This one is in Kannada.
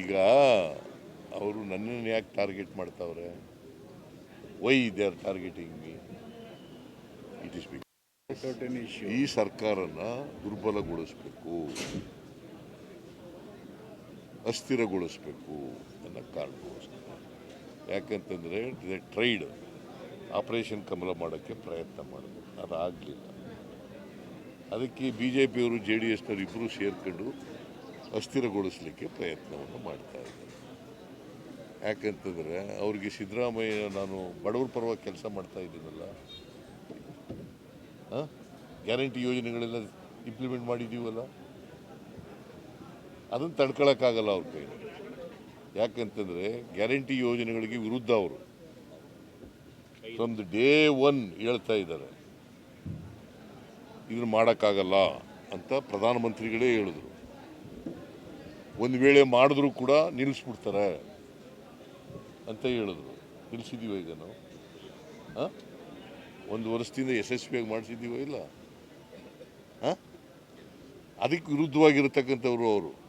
ಈಗ ಅವರು ನನ್ನನ್ನು ಯಾಕೆ ಟಾರ್ಗೆಟ್ ಮಾಡ್ತಾವ್ರೆ? Why they are targeting it is ಈ ಸರ್ಕಾರನ ದುರ್ಬಲಗೊಳಿಸಬೇಕು. ಅಸ್ಥಿರಗೊಳಿಸಬೇಕು ಅನ್ನೋ ಕಾರಣಕ್ಕೋಸ್ಕರ. ಯಾಕಂತಂದರೆ ಟ್ರೈಡ್ ಆಪರೇಷನ್ ಕಮಲ ಮಾಡೋಕ್ಕೆ ಪ್ರಯತ್ನ ಮಾಡಬೇಕು. ಅದು ಆಗಲಿಲ್ಲ ಅದಕ್ಕೆ ಬಿ ಜೆ ಪಿಯವರು ಜೆ ಡಿ ಎಸ್ನವರು ಇಬ್ಬರು ಸೇರ್ಕೊಂಡು ಅಸ್ಥಿರಗೊಳಿಸಲಿಕ್ಕೆ ಪ್ರಯತ್ನವನ್ನು ಮಾಡ್ತಾ ಇದ್ದಾರೆ ಯಾಕಂತಂದರೆ ಅವ್ರಿಗೆ ಸಿದ್ದರಾಮಯ್ಯ ನಾನು ಬಡವ್ರ ಪರವಾಗಿ ಕೆಲಸ ಮಾಡ್ತಾ ಇದ್ದೀನಲ್ಲ ಗ್ಯಾರಂಟಿ ಯೋಜನೆಗಳೆಲ್ಲ ಇಂಪ್ಲಿಮೆಂಟ್ ಮಾಡಿದ್ದೀವಲ್ಲ? ಅದನ್ನು ತಡ್ಕೊಳಕ್ಕಾಗಲ್ಲ ಅವ್ರ ಕೈ ಯಾಕಂತಂದರೆ ಗ್ಯಾರಂಟಿ ಯೋಜನೆಗಳಿಗೆ ವಿರುದ್ಧ ಅವರು. ಒಂದು ಡೇ ಒನ್ ಹೇಳ್ತಾ ಇದ್ದಾರೆ. ಇದನ್ನು ಮಾಡೋಕ್ಕಾಗಲ್ಲ ಅಂತ ಪ್ರಧಾನಮಂತ್ರಿಗಳೇ ಹೇಳಿದ್ರು. ಒಂದು ವೇಳೆ ಮಾಡಿದ್ರು ಕೂಡ ನಿಲ್ಲಿಸ್ಬಿಡ್ತಾರೆ ಅಂತ ಹೇಳಿದ್ರು. ನಿಲ್ಲಿಸಿದ್ದೀವ ಈಗ ನಾವು? ಹಾಂ? ಒಂದು ವರ್ಷದಿಂದ ಯಶಸ್ವಿಯಾಗಿ ಮಾಡಿಸಿದ್ದೀವೋ ಇಲ್ಲ? ಹಾಂ? ಅದಕ್ಕೆ ವಿರುದ್ಧವಾಗಿರತಕ್ಕಂಥವ್ರು ಅವರು.